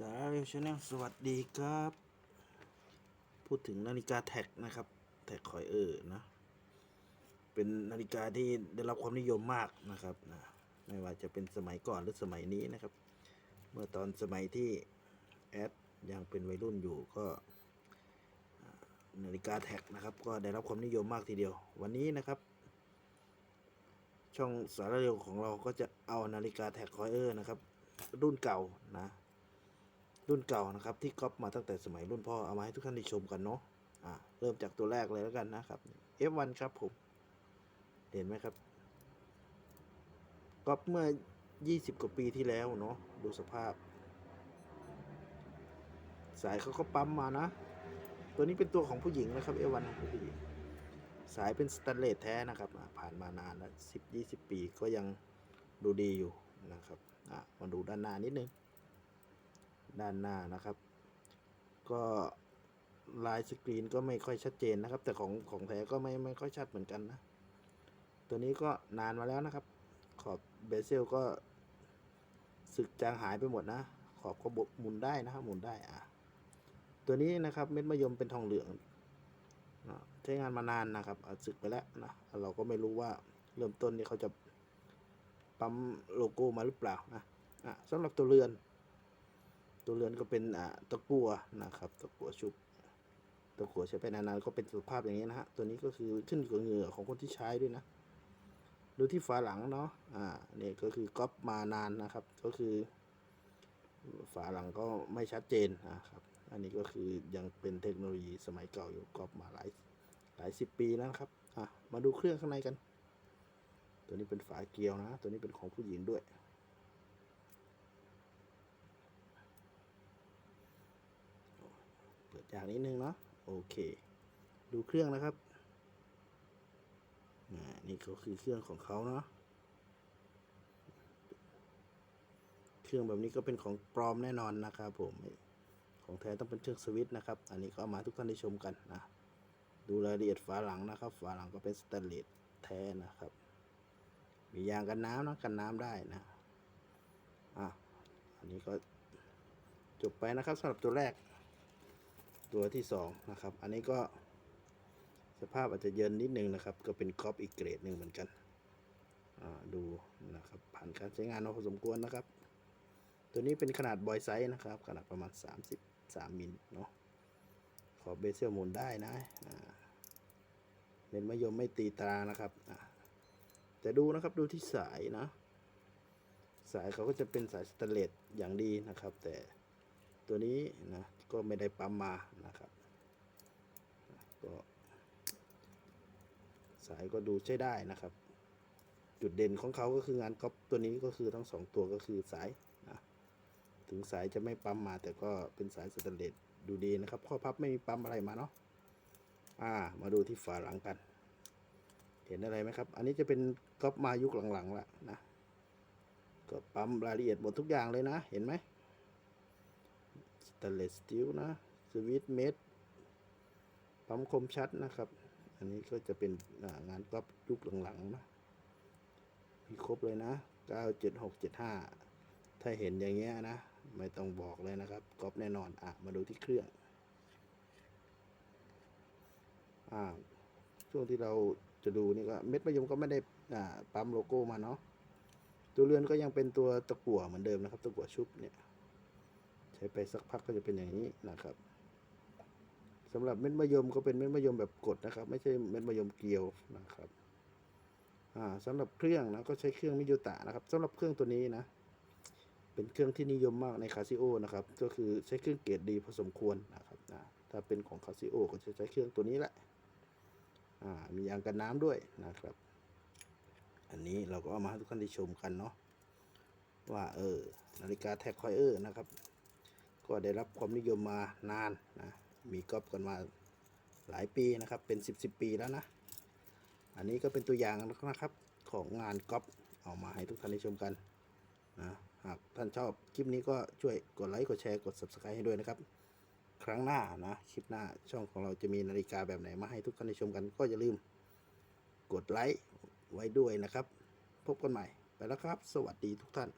สารีชแนลสวัสดีครับ พูดถึงนาฬิกาแท็กนะครับ แท็กคอยเออร์นะ เป็นนาฬิกาที่ได้รับความนิยมมากนะครับนะไม่ว่าจะเป็นสมัยก่อนหรือสมัยนี้นะครับ เมื่อตอนสมัยที่แอดยังเป็นวัยรุ่นอยู่ก็นาฬิกาแท็กนะครับ ก็ได้รับความนิยมมากทีเดียว วันนี้นะครับ ช่องสารเร็วของเราก็จะเอานาฬิกาแท็กคอยเออร์นะครับ รุ่นเก่านะ รุ่นเก่านะครับที่ก๊อปมาตั้งแต่สมัยรุ่นพ่อเอามาให้ทุกท่านได้ชมกันเนาะอ่าเริ่มจากตัวแรกเลยแล้วกันนะครับ F1 ครับผม เห็นไหมครับก๊อปเมื่อ 20 กว่าปีที่แล้วเนาะดูสภาพ สายเขาก็ปั๊มมานะ ตัวนี้เป็นตัวของผู้หญิงนะครับ F1 ของผู้หญิงสายเป็นสแตนเลสแท้นะครับ ผ่านมานานแล้ว10 20ปีก็ยังดูดีอยู่นะครับอะมาดูด้านหน้านิดนึง ด้านหน้านะครับ ก็ลายสกรีนก็ไม่ค่อยชัดเจนนะครับ แต่ของของแท้ก็ไม่ไม่ค่อยชัดเหมือนกันนะ ตัวนี้ก็นานมาแล้วนะครับ ขอบเบเซลก็สึกจางหายไปหมดนะ ขอบก็บหมุนได้นะครับหมุนได้อะตัวนี้นะครับเม็ดมะยมเป็นทองเหลืองใช้งานมานานนะครับสึกไปแล้วนะเราก็ไม่รู้ว่าเริ่มต้นนี่เขาจะปั๊มโลโก้มาหรือเปล่านะะสำหรับตัวเรือน ตัวเรือนก็เป็นอ่าตะกั่วนะครับตะกั่วชุบตะกั่วใช้ไปนานๆก็เป็นสภาพอย่างนี้นะฮะตัวนี้ก็คือขึ้นกับเหงื่อของคนที่ใช้ด้วยนะดูที่ฝาหลังเนาะอ่าเนี่ยก็คือก๊อปมานานนะครับ ก็คือ ฝาหลังก็ไม่ชัดเจนนะครับ อันนี้ก็คือยังเป็นเทคโนโลยีสมัยเก่าอยู่ก๊อปมาหลายหลายสิบปีแล้วนะครับอะมาดูเครื่องข้างในกัน ตัวนี้เป็นฝาเกลียวนะ ตัวนี้เป็นของผู้หญิงด้วย ปิดจากนิดนึงเนาะโอเค ดูเครื่องนะครับนี่ก็คือเครื่องของเขาเนาะเครื่องแบบนี้ก็เป็นของปลอมแน่นอนนะครับผมของแท้ต้องเป็นเครื่องสวิตช์นะครับ อันนี้ก็เอามาทุกท่านได้ชมกันนะดูรายละเอียดฝาหลังนะครับ ฝาหลังก็เป็นสแตนเลสแท้นะครับ มียางกันน้ำนะกันน้ำได้นะอะอันนี้ก็จบไปนะครับสำหรับตัวแรก ตัวที่สองนะครับ อันนี้ก็สภาพอาจจะเยินนิดนึงนะครับ ก็เป็นกรอบอีกเกรดหนึ่งเหมือนกันดูนะครับผ่านการใช้งานมาพอสมควรนะครับ ตัวนี้เป็นขนาดบอยไซส์นะครับ ขนาดประมาณ 33มิลเนาะขอบเบสเซลหมุนได้นะเป็นมะยมไม่ตีตรานะครับแต่ดูนะครับดูที่สายนะ สายเขาก็จะเป็นสายสแตเลสอย่างดีนะครับ แต่ ตัวนี้นะ ก็ไม่ได้ปั๊มมานะครับก็สายก็ดูใช้ได้นะครับ จุดเด่นของเขาก็คืองานก๊อปตัวนี้ก็คือทั้งสองตัวก็คือสายนะถึงสายจะไม่ปั๊มมา แต่ก็เป็นสายสแตนเลสดูดีนะครับ ข้อพับไม่มีปั๊มอะไรมาเนาะอ่า มาดูที่ฝาหลังกัน เห็นอะไรไหมครับ อันนี้จะเป็นก๊อปมายุคหลังๆแล้วนะก็ปั๊มรายละเอียดหมดทุกอย่างเลยนะ เห็นไหม สแตเลสสตีลนะสวิตเมดปั๊มคมชัดนะครับ อันนี้ก็จะเป็นงานก๊อปยุคหลังๆนะมีครบเลยนะ 97675 ถ้าเห็นอย่างเงี้ยนะ ไม่ต้องบอกเลยนะครับก๊อปแน่นอน อะ มาดูที่เครื่อง อ่า ช่วงที่เราจะดูนี่ก็เม็ดมะยมก็ไม่ได้อ่าปั๊มโลโก้มาเนาะตัวเรือนก็ยังเป็นตัวตะกั่วเหมือนเดิมนะครับ ตะกั่วชุบเนี่ย ไปสักพักก็จะเป็นอย่างนี้นะครับสำหรับเม็ดมะยมก็เป็นเม็ดมะยมแบบกดนะครับ ไม่ใช่เม็ดมะยมเกลียวนะครับอ่าสำหรับเครื่องนะก็ใช้เครื่องมิโยตะนะครับสำหรับเครื่องตัวนี้นะ เป็นเครื่องที่นิยมมากในคาซิโอนะครับ ก็คือใช้เครื่องเกรดดีพอสมควรนะครับถ้าเป็นของคาซิโอก็จะใช้เครื่องตัวนี้แหละมียางกันน้ำด้วยนะครับ อันนี้เราก็เอามาให้ทุกท่านได้ชมกันเนาะว่าเออนาฬิกาแท็กคอยเออร์นะครับ ก็ได้รับความนิยมมานานนะมีก๊อปกันมาหลายปีนะครับเป็น 10บสปีแล้วนะ อันนี้ก็เป็นตัวอย่างนะครับของงานก๊อปเอามาให้ทุกท่านได้ชมกันนะหากท่านชอบคลิปนี้ก็ช่วยกดไลค์กดแชร์กด subscribe ให้ด้วยนะครับ ครั้งหน้านะคลิปหน้าช่องของเราจะมีนาฬิกาแบบไหนมาให้ทุกท่านได้ชมกัน ก็อย่าลืมกดไลค์ไว้ด้วยนะครับ พบกันใหม่ไปแล้วครับ สวัสดีทุกท่าน